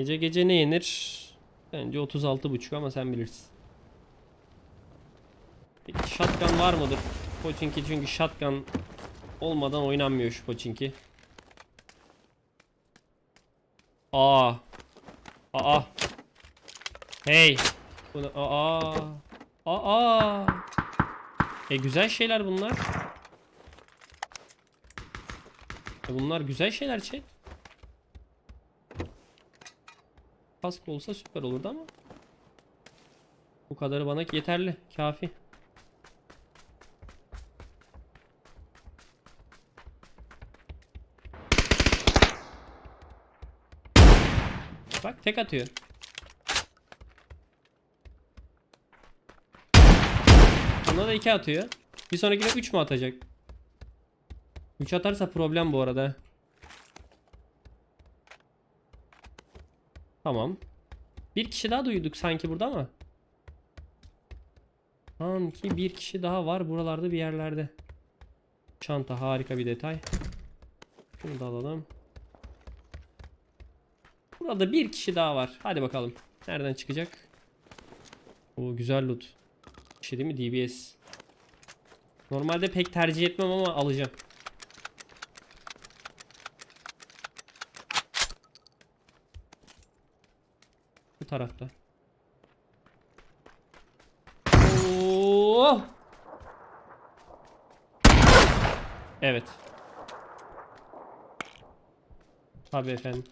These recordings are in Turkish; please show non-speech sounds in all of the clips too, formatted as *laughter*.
Gece gece ne yenir? Bence 36.5 ama sen bilirsin. Peki shotgun var mıdır? Pochinki çünkü shotgun olmadan oynanmıyor şu Pochinki. Aa. Aa. Hey. Bunu aa. Aa. E güzel şeyler bunlar. E bunlar güzel şeyler chat. Kask olsa süper olurdu ama. Bu kadarı bana yeterli. Kafi. Bak tek atıyor. Buna da 2 atıyor. Bir sonrakine 3 mü atacak? 3 atarsa problem bu arada. Tamam. Bir kişi daha duyduk sanki burada ama. Sanki bir kişi daha var buralarda bir yerlerde. Çanta harika bir detay. Şunu da alalım. Burada bir kişi daha var. Hadi bakalım. Nereden çıkacak? O güzel loot. Şey değil mi? DBS. Normalde pek tercih etmem ama alacağım. Tarafta. Oo! Evet. Tabii efendim.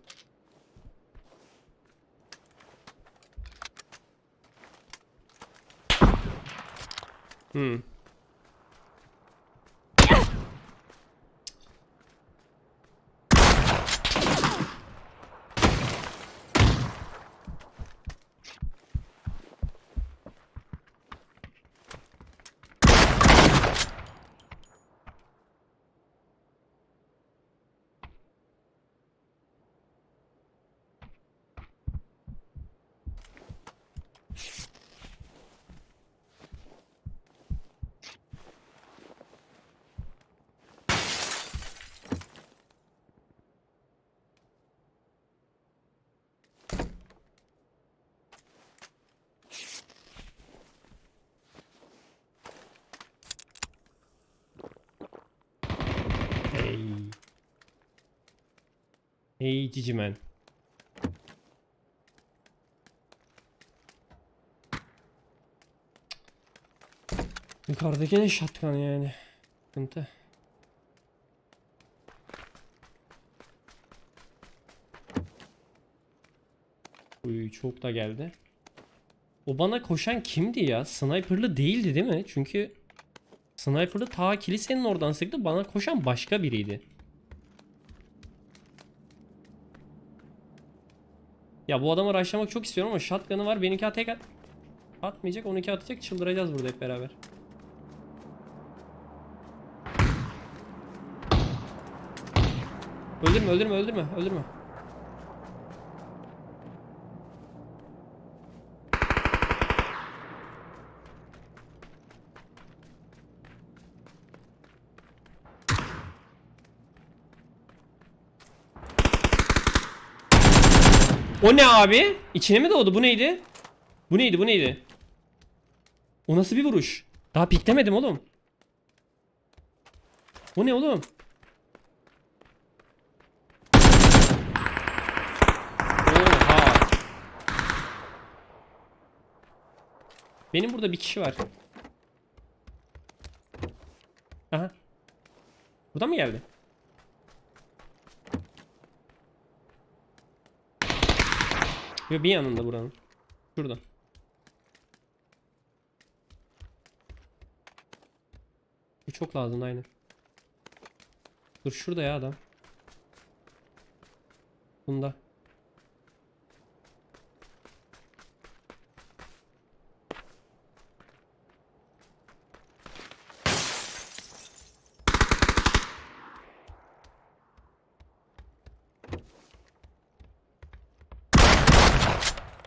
Hmm. Hey. Hey cici man. Yukarıdaki ne şatkan yani. Sıkıntı. Uy çok da geldi. O bana koşan kimdi ya? Sniper'lı değildi değil mi? Çünkü Sniper'lı ta kilisenin oradan sıktı. Bana koşan başka biriydi. Ya bu adamı rushlamak çok istiyorum ama shotgun'ı var. Benimki tek at atmayacak. Onunki atacak. Çıldıracağız burada hep beraber. Öldürme öldürme öldürme öldürme. O ne abi? İçine mi doğdu? Bu neydi? Bu neydi? Bu neydi? O nasıl bir vuruş? Daha piklemedim oğlum. O ne oğlum? Oha. Benim burada bir kişi var. Aha. Burada mı geldi? Yo bir yanında buranın. Şurada. Bu çok lazım aynen. Dur şurada ya adam. Bunda.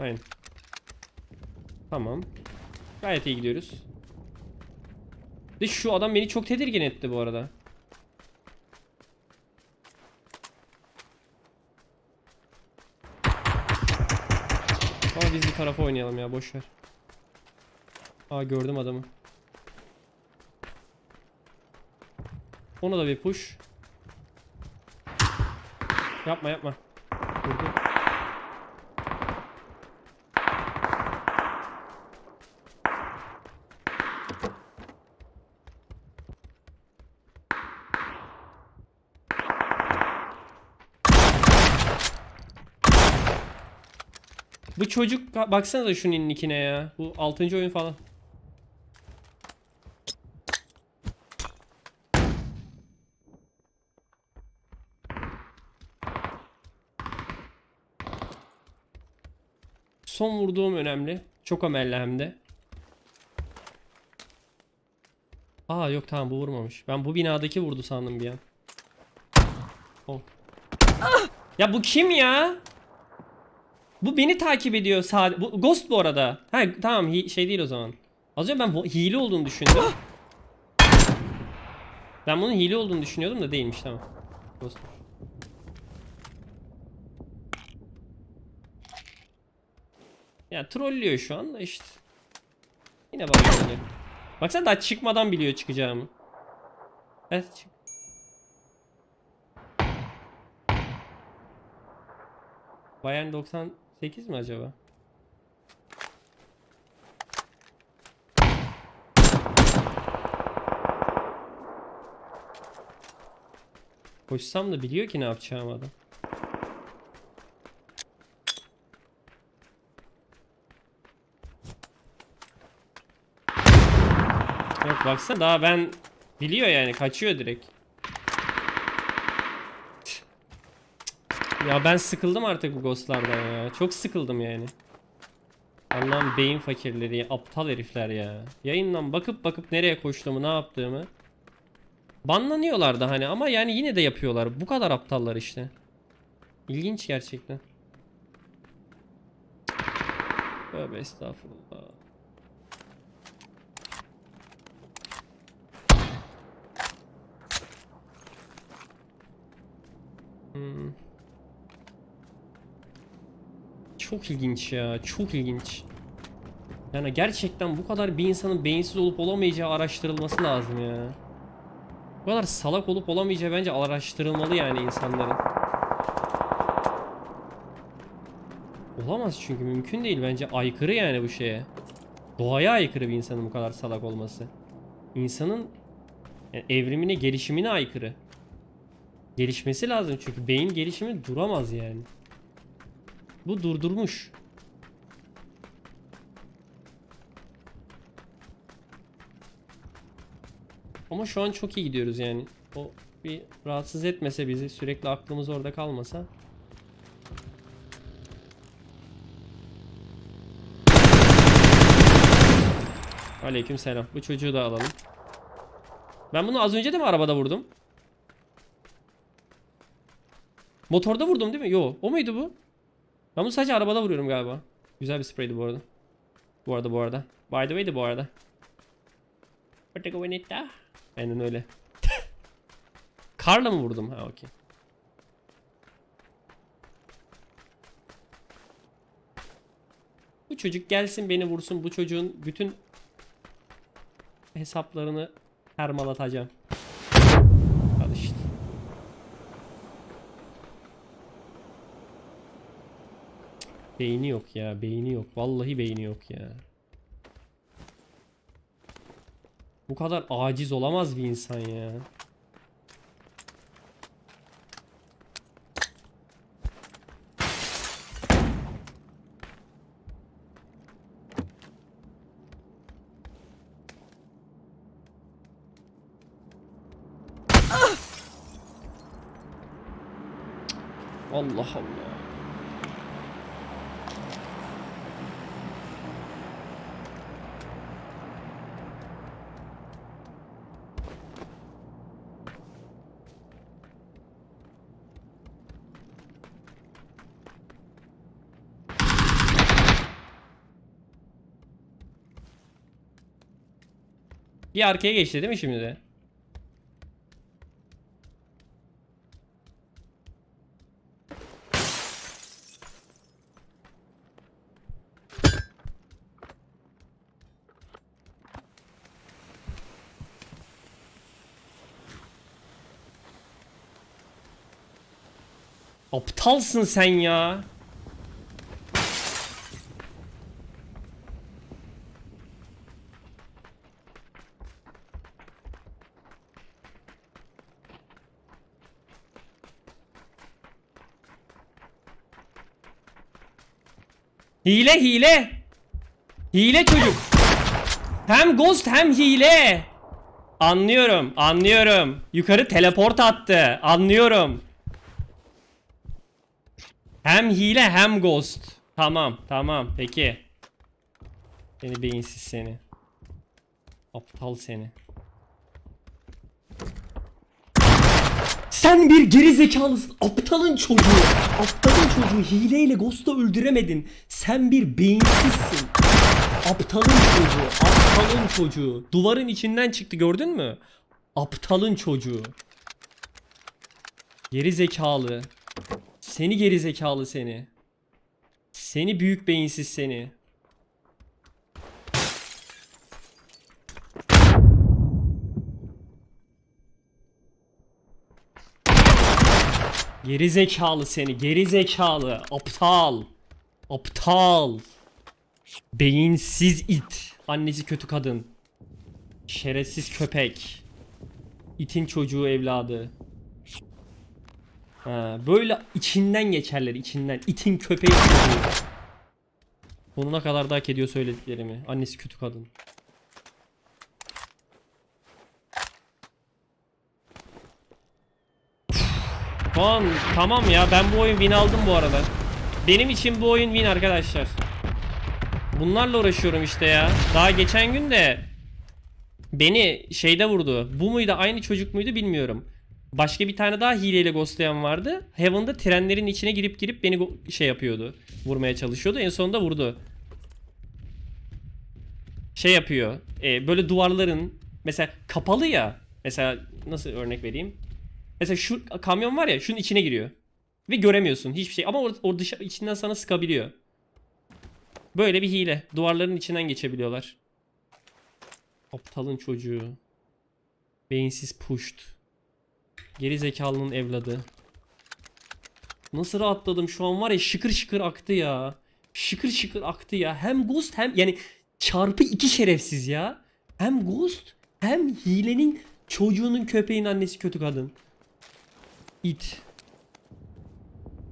Aynen. Tamam. Gayet iyi gidiyoruz. De şu adam beni çok tedirgin etti bu arada. biz bir tarafa oynayalım ya boş ver. Aa gördüm adamı. Ona da bir push. Yapma yapma. Vurdu. Bu çocuk baksanıza şunun nickine ya. Bu 6. oyun falan. Son vurduğum önemli. Çok amelli hem de. Aa yok tamam bu vurmamış. Ben bu binadaki vurdu sandım bir an. Oh. Ya bu kim ya? Bu beni takip ediyor sadece. Bu Ghost bu arada. Ha tamam şey değil o zaman. Az önce ben hile olduğunu düşündüm. ben bunun hile olduğunu düşünüyordum da değilmiş tamam. Ghost. Ya trollüyor şu anda işte. Yine bana trollüyor. Baksana daha çıkmadan biliyor çıkacağımı. Evet çık. Bayern 98 mi acaba? Koşsam da biliyor ki ne yapacağım adam. Yok baksana daha ben biliyor yani kaçıyor direkt. Ya ben sıkıldım artık bu ghostlardan ya. Çok sıkıldım yani. Allah'ım beyin fakirleri, aptal herifler ya. Yayından bakıp bakıp nereye koştuğumu, ne yaptığımı. Banlanıyorlar da hani ama yani yine de yapıyorlar. Bu kadar aptallar işte. İlginç gerçekten. Tövbe estağfurullah. Hmm. Çok ilginç ya. Çok ilginç. Yani gerçekten bu kadar bir insanın beyinsiz olup olamayacağı araştırılması lazım ya. Bu kadar salak olup olamayacağı bence araştırılmalı yani insanların. Olamaz çünkü mümkün değil bence aykırı yani bu şeye. Doğaya aykırı bir insanın bu kadar salak olması. İnsanın yani evrimine, gelişimine aykırı. Gelişmesi lazım çünkü beyin gelişimi duramaz yani. Bu durdurmuş. Ama şu an çok iyi gidiyoruz yani. O bir rahatsız etmese bizi sürekli aklımız orada kalmasa. Aleyküm selam. Bu çocuğu da alalım. Ben bunu az önce de mi arabada vurdum? Motorda vurdum değil mi? Yo. O muydu bu? Ben bunu sadece arabada vuruyorum galiba. Güzel bir spreydi bu arada. Bu arada bu arada. By the way de bu arada. Aynen öyle. *laughs* Karla mı vurdum? Ha okey. Bu çocuk gelsin beni vursun. Bu çocuğun bütün hesaplarını hermalatacağım. Al işte. Beyni yok ya, beyni yok. Vallahi beyni yok ya. Bu kadar aciz olamaz bir insan ya. Bir arkaya geçti değil mi şimdi de? Aptalsın sen ya. Hile hile. Hile çocuk. Hem ghost hem hile. Anlıyorum, anlıyorum. Yukarı teleport attı. Anlıyorum. Hem hile hem ghost. Tamam, tamam. Peki. Seni beyinsiz seni. Aptal seni. Sen bir geri zekalısın. Aptalın çocuğu. Aptalın çocuğu hileyle ghost'u öldüremedin. Sen bir beyinsizsin. Aptalın çocuğu. Aptalın çocuğu. Duvarın içinden çıktı gördün mü? Aptalın çocuğu. Geri zekalı. Seni geri zekalı seni. Seni büyük beyinsiz seni. Geri zekalı seni. Geri zekalı. Aptal. Aptal. Beyinsiz it. Annesi kötü kadın. Şerefsiz köpek. İtin çocuğu evladı. Ha, böyle içinden geçerler içinden. İtin köpeği çocuğu. Sonuna kadar da hak ediyor söylediklerimi. Annesi kötü kadın. Tamam, tamam ya ben bu oyun win aldım bu arada. Benim için bu oyun win arkadaşlar. Bunlarla uğraşıyorum işte ya. Daha geçen gün de beni şeyde vurdu. Bu muydu aynı çocuk muydu bilmiyorum. Başka bir tane daha hileyle ghostlayan vardı. Heaven'da trenlerin içine girip girip beni şey yapıyordu. Vurmaya çalışıyordu. En sonunda vurdu. Şey yapıyor. e, böyle duvarların mesela kapalı ya. Mesela nasıl örnek vereyim? Mesela şu kamyon var ya şunun içine giriyor. Ve göremiyorsun hiçbir şey. Ama o, o dışa, içinden sana sıkabiliyor. Böyle bir hile. Duvarların içinden geçebiliyorlar. Aptalın çocuğu. Beyinsiz puşt. Geri zekalının evladı. Nasıl rahatladım şu an var ya şıkır şıkır aktı ya. Şıkır şıkır aktı ya. Hem Ghost hem yani çarpı iki şerefsiz ya. Hem Ghost hem hilenin çocuğunun köpeğin annesi kötü kadın. It.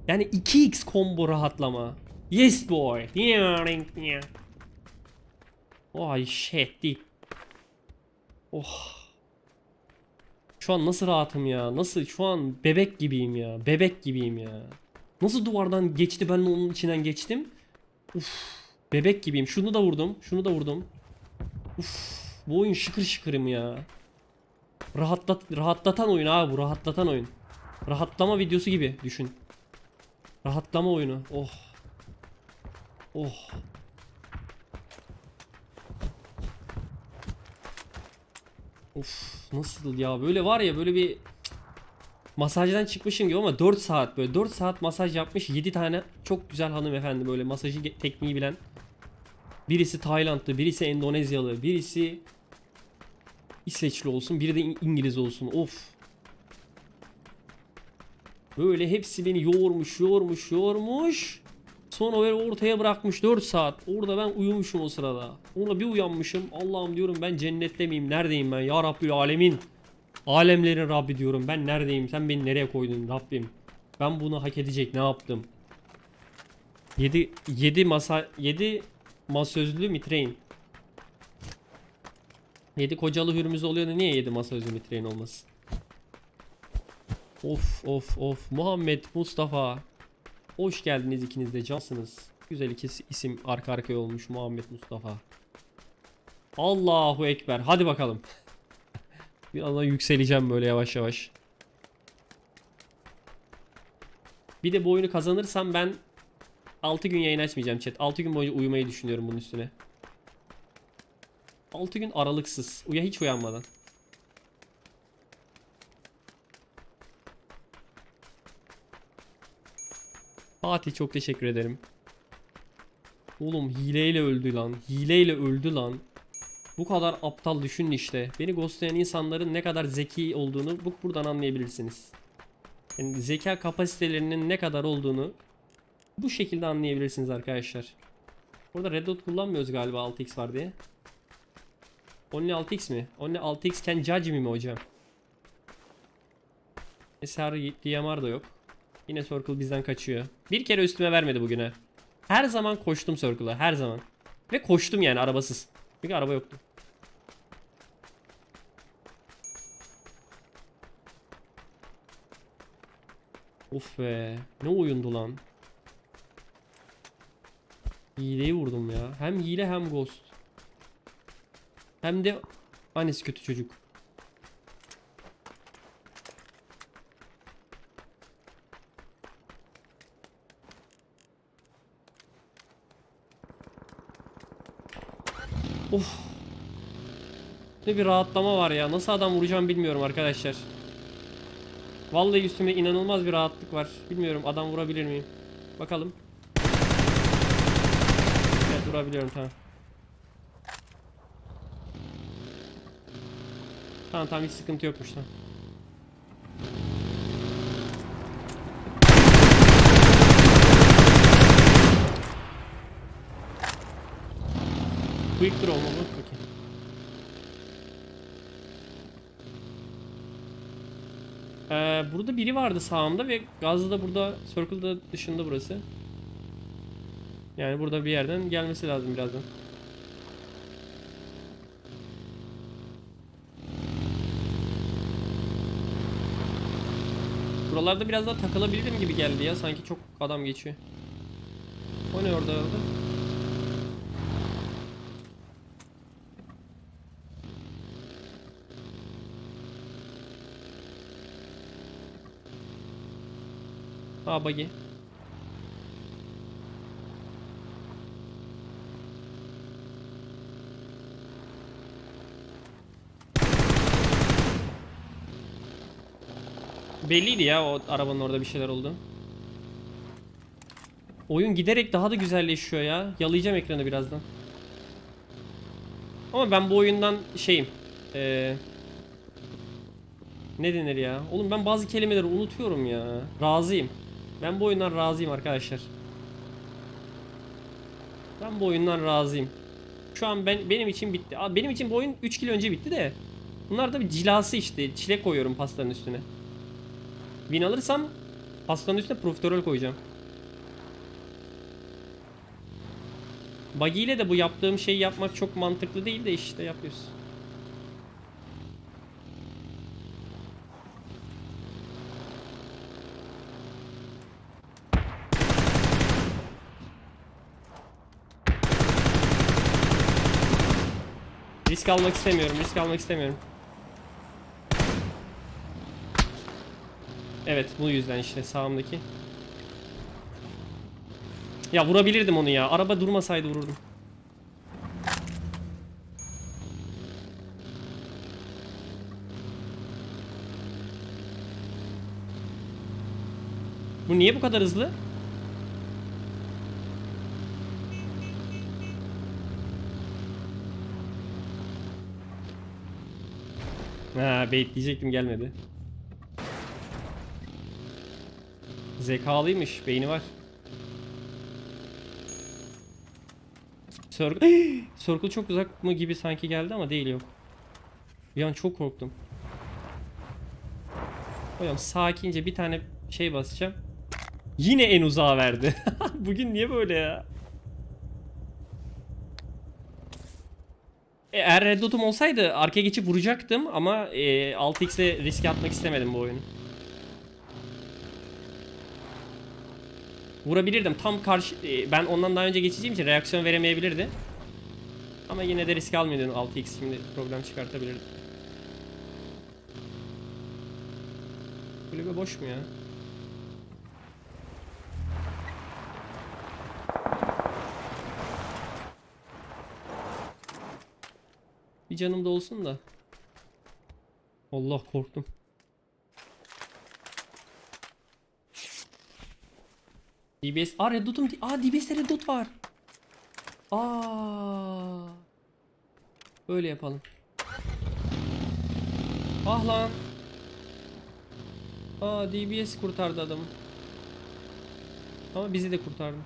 Yani 2x combo rahatlama. Yes boy. Oh shit değil. Oh. Şu an nasıl rahatım ya? Nasıl? Şu an bebek gibiyim ya. Bebek gibiyim ya. Nasıl duvardan geçti ben onun içinden geçtim? Uf. Bebek gibiyim. Şunu da vurdum. Şunu da vurdum. Uf. Bu oyun şıkır şıkırım ya. Rahatlat rahatlatan oyun abi bu rahatlatan oyun. Rahatlama videosu gibi düşün. Rahatlama oyunu. Oh. Oh. Of nasıl ya böyle var ya böyle bir masajdan çıkmışım gibi ama 4 saat böyle 4 saat masaj yapmış 7 tane çok güzel hanımefendi böyle masajı tekniği bilen. Birisi Taylandlı, birisi Endonezyalı, birisi İsveçli olsun, biri de İngiliz olsun. Of. Böyle hepsi beni yoğurmuş, yoğurmuş, yoğurmuş. Sonra böyle ortaya bırakmış 4 saat. Orada ben uyumuşum o sırada. Orada bir uyanmışım. Allah'ım diyorum ben cennette miyim? Neredeyim ben? Ya Rabbül Alemin. Alemlerin Rabbi diyorum. Ben neredeyim? Sen beni nereye koydun Rabbim? Ben bunu hak edecek ne yaptım? 7 7 masa 7 masözlü mitrein. 7 kocalı hürmüz oluyor da niye 7 masözlü mitrein olmasın? Of of of Muhammed Mustafa Hoş geldiniz ikiniz de cansınız. Güzel iki isim arka arkaya olmuş Muhammed Mustafa. Allahu Ekber. Hadi bakalım. *laughs* Birazdan yükseleceğim böyle yavaş yavaş. Bir de bu oyunu kazanırsam ben 6 gün yayın açmayacağım chat. 6 gün boyunca uyumayı düşünüyorum bunun üstüne. 6 gün aralıksız. Uya hiç uyanmadan. Fatih çok teşekkür ederim. Oğlum hileyle öldü lan. Hileyle öldü lan. Bu kadar aptal düşünün işte. Beni ghostlayan insanların ne kadar zeki olduğunu bu buradan anlayabilirsiniz. Yani zeka kapasitelerinin ne kadar olduğunu bu şekilde anlayabilirsiniz arkadaşlar. Burada Red Dot kullanmıyoruz galiba 6x var diye. Only 6x mi? Only 6x can judge mi hocam? SR DMR da yok. Yine Circle bizden kaçıyor. Bir kere üstüme vermedi bugüne. Her zaman koştum Circle'a her zaman. Ve koştum yani arabasız. Çünkü araba yoktu. Of be. Ne oyundu lan. Hileyi vurdum ya. Hem hile hem ghost. Hem de annesi kötü çocuk. Of. Ne bir rahatlama var ya. Nasıl adam vuracağım bilmiyorum arkadaşlar. Vallahi üstümde inanılmaz bir rahatlık var. Bilmiyorum adam vurabilir miyim? Bakalım. Evet vurabiliyorum tamam. Tamam tamam hiç sıkıntı yokmuş tamam. Quick draw mu bu? Okey. Ee, burada biri vardı sağımda ve gazlı da burada circle'da dışında burası. Yani burada bir yerden gelmesi lazım birazdan. Buralarda biraz daha takılabilirim gibi geldi ya. Sanki çok adam geçiyor. O ne orada orada? Aa buggy. Belliydi ya o arabanın orada bir şeyler oldu. Oyun giderek daha da güzelleşiyor ya. Yalayacağım ekranı birazdan. Ama ben bu oyundan şeyim. Eee ne denir ya? Oğlum ben bazı kelimeleri unutuyorum ya. Razıyım. Ben bu oyundan razıyım arkadaşlar. Ben bu oyundan razıyım. Şu an ben benim için bitti. Benim için bu oyun 3 kilo önce bitti de. Bunlar da bir cilası işte. Çilek koyuyorum pastanın üstüne. Win alırsam pastanın üstüne profiterol koyacağım. Buggy ile de bu yaptığım şeyi yapmak çok mantıklı değil de işte yapıyoruz. Risk almak istemiyorum, risk almak istemiyorum. Evet, bu yüzden işte sağımdaki. Ya vurabilirdim onu ya. Araba durmasaydı vururdum. Bu niye bu kadar hızlı? Ha bait diyecektim gelmedi. Zekalıymış, beyni var. Circle, *gasps* Circle çok uzak mı gibi sanki geldi ama değil yok. Bir an çok korktum. Hocam sakince bir tane şey basacağım. Yine en uzağa verdi. *laughs* Bugün niye böyle ya? Eğer Red Dot'um olsaydı arkaya geçip vuracaktım ama e, 6x'e riske atmak istemedim bu oyunu. Vurabilirdim. Tam karşı e, ben ondan daha önce geçeceğim için reaksiyon veremeyebilirdi. Ama yine de risk almıyordum 6x şimdi problem çıkartabilirdi. Kulübe boş mu ya? Canım da olsun da. Allah korktum. DBS. Aa Red Dot'um. Aa DBS'te Red Dot var. Aa. Böyle yapalım. Ah lan. Aa DBS kurtardı adamı. Ama bizi de kurtardı.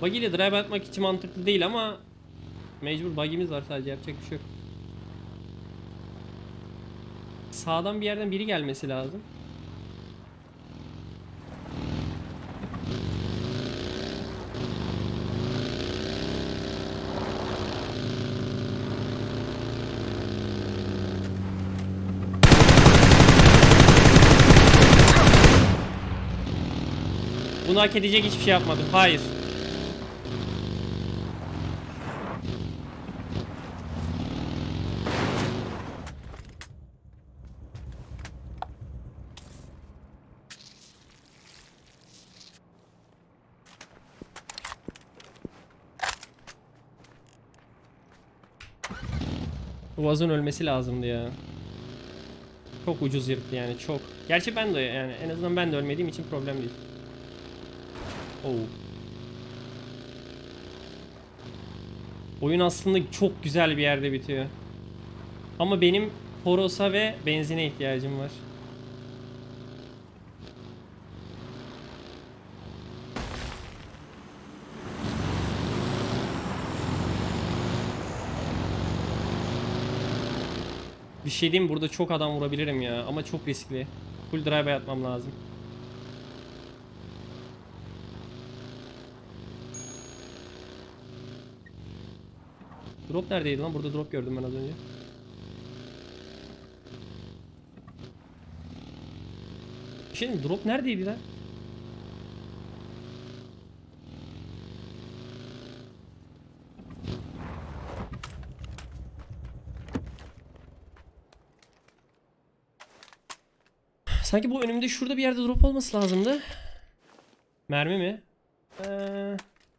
Buggy ile drive atmak için mantıklı değil ama mecbur buggy'miz var sadece yapacak bir şey yok. Sağdan bir yerden biri gelmesi lazım. Bunu hak edecek hiçbir şey yapmadım. Hayır. Uvaz'ın ölmesi lazımdı ya. Çok ucuz yırttı yani çok. Gerçi ben de yani en azından ben de ölmediğim için problem değil. Oo. Oyun aslında çok güzel bir yerde bitiyor. Ama benim Toros'a ve benzine ihtiyacım var. Bir şey diyeyim burada çok adam vurabilirim ya ama çok riskli. Full drive atmam lazım. Drop neredeydi lan? Burada drop gördüm ben az önce. Bir şey diyeyim? Drop neredeydi lan? Sanki bu önümde şurada bir yerde drop olması lazımdı. Mermi mi? Ee,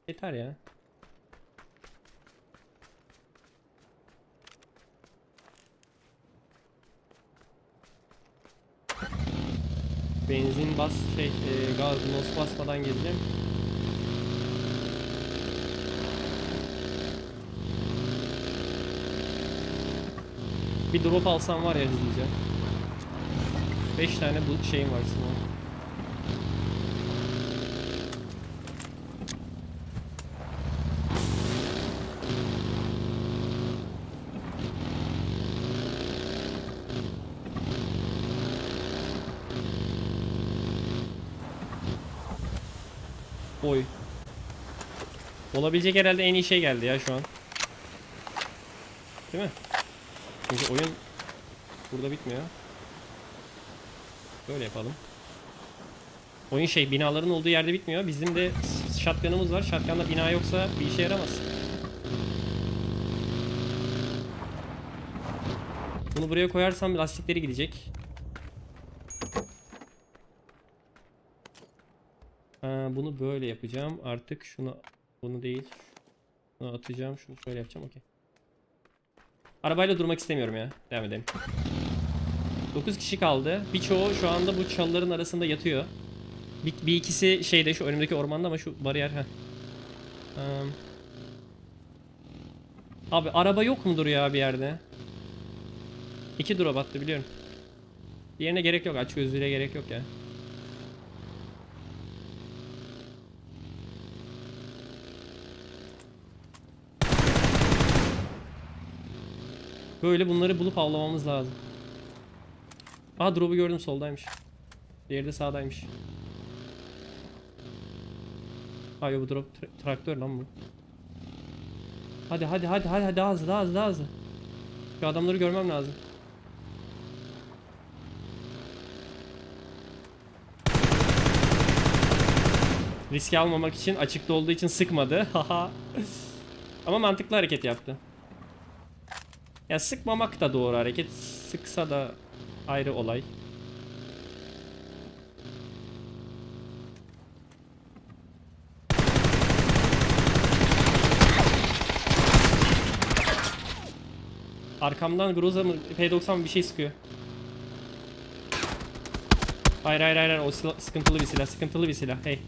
yeter ya. Benzin bas şey e, gaz nos basmadan geleceğim. Bir drop alsam var ya hızlıca. 5 tane bu şeyim var Simon. Oy. Olabilecek herhalde en iyi şey geldi ya şu an. Değil mi? Çünkü oyun burada bitmiyor. Böyle yapalım. Oyun şey binaların olduğu yerde bitmiyor. Bizim de shotgun'ımız var. Shotgun'da bina yoksa bir işe yaramaz. Bunu buraya koyarsam lastikleri gidecek. Ha, bunu böyle yapacağım. Artık şunu bunu değil. Şunu atacağım. Şunu şöyle yapacağım. Okey. Arabayla durmak istemiyorum ya. Devam edelim. 9 kişi kaldı. Birçoğu şu anda bu çalıların arasında yatıyor. Bir, bir ikisi şeyde şu önümdeki ormanda ama şu bariyer ha. Abi araba yok mudur ya bir yerde? İki drop attı biliyorum. Diğerine gerek yok. Aç gözlüğüne gerek yok ya. Böyle bunları bulup avlamamız lazım. Aa drop'u gördüm soldaymış. Diğeri de sağdaymış. Hayır bu drop tra- traktör lan bu. Hadi hadi hadi hadi hadi daha hızlı daha hızlı daha hızlı. Şu adamları görmem lazım. Riske almamak için açıkta olduğu için sıkmadı. *laughs* Haha. Ama mantıklı hareket yaptı. Ya sıkmamak da doğru hareket. Sıksa da ayrı olay. Arkamdan Groza mı P90 mı bir şey sıkıyor. Hayır hayır hayır o silah, sıkıntılı bir silah sıkıntılı bir silah hey.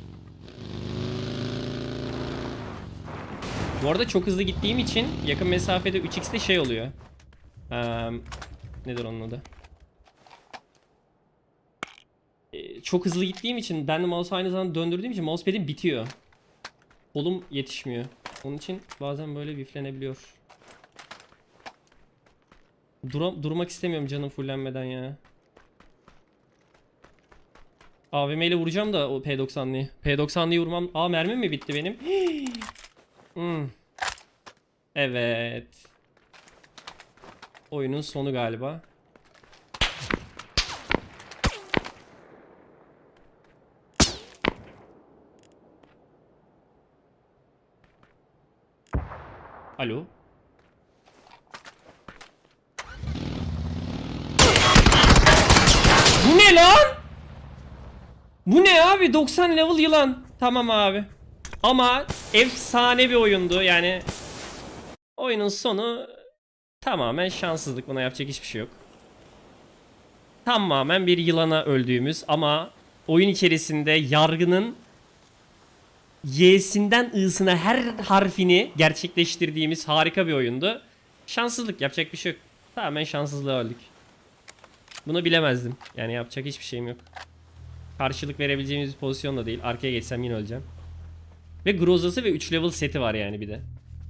Bu arada çok hızlı gittiğim için yakın mesafede 3x'te şey oluyor. Eee nedir onun adı? Çok hızlı gittiğim için ben de mouse'u aynı zamanda döndürdüğüm için mousepad'im bitiyor. Kolum yetişmiyor. Onun için bazen böyle biflenebiliyor. Dura- durmak istemiyorum canım fullenmeden ya. AVM ile vuracağım da o P90'lıyı. P90'lıyı vurmam. Aa mermim mi bitti benim? *gasps* Hmm. Evet. Oyunun sonu galiba. Alo. Bu ne lan? Bu ne abi? 90 level yılan. Tamam abi. Ama efsane bir oyundu yani. Oyunun sonu tamamen şanssızlık. Buna yapacak hiçbir şey yok. Tamamen bir yılana öldüğümüz ama oyun içerisinde yargının Y'sinden I'sına her harfini gerçekleştirdiğimiz harika bir oyundu. Şanssızlık yapacak bir şey yok. Tamamen şanssızlığa öldük. Bunu bilemezdim. Yani yapacak hiçbir şeyim yok. Karşılık verebileceğimiz bir pozisyon da değil. Arkaya geçsem yine öleceğim. Ve Groza'sı ve 3 level seti var yani bir de.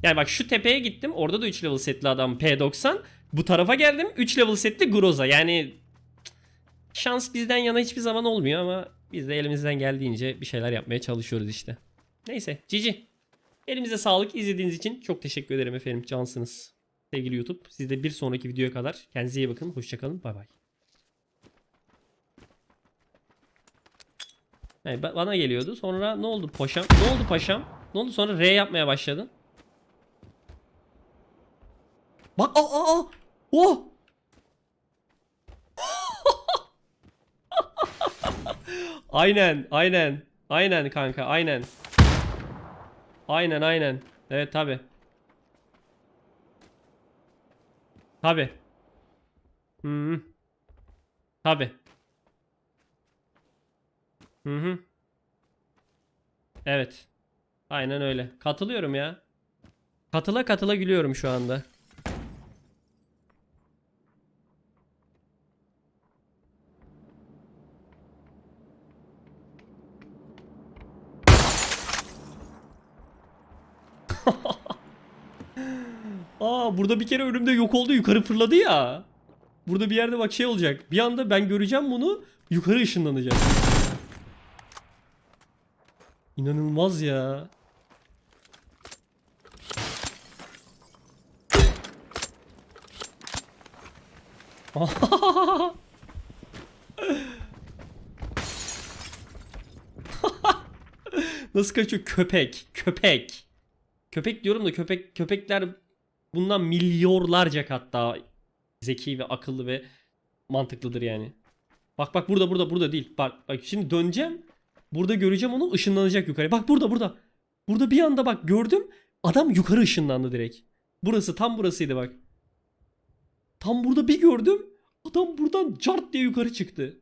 Yani bak şu tepeye gittim. Orada da 3 level setli adam P90. Bu tarafa geldim. 3 level setli Groza. Yani şans bizden yana hiçbir zaman olmuyor ama biz de elimizden geldiğince bir şeyler yapmaya çalışıyoruz işte. Neyse cici. Elimize sağlık. İzlediğiniz için çok teşekkür ederim efendim. Cansınız. Sevgili YouTube. Siz de bir sonraki videoya kadar kendinize iyi bakın. Hoşçakalın. Bay bay. Ba- bana geliyordu. Sonra ne oldu paşam? Ne oldu paşam? Ne oldu sonra R yapmaya başladın? Bak aa aa aa. Oh! *laughs* aynen, aynen. Aynen kanka, aynen. Aynen, aynen. Evet tabi. Tabi. Hı. Tabi. Hı hı. Evet. Aynen öyle. Katılıyorum ya. Katıla katıla gülüyorum şu anda. Aa burada bir kere önümde yok oldu yukarı fırladı ya. Burada bir yerde bak şey olacak. Bir anda ben göreceğim bunu yukarı ışınlanacak. İnanılmaz ya. *laughs* Nasıl kaçıyor köpek? Köpek. Köpek diyorum da köpek köpekler bundan milyonlarca daha zeki ve akıllı ve mantıklıdır yani. Bak bak burada burada burada değil. Bak bak şimdi döneceğim. Burada göreceğim onu ışınlanacak yukarı. Bak burada burada. Burada bir anda bak gördüm. Adam yukarı ışınlandı direkt. Burası tam burasıydı bak. Tam burada bir gördüm. Adam buradan cart diye yukarı çıktı.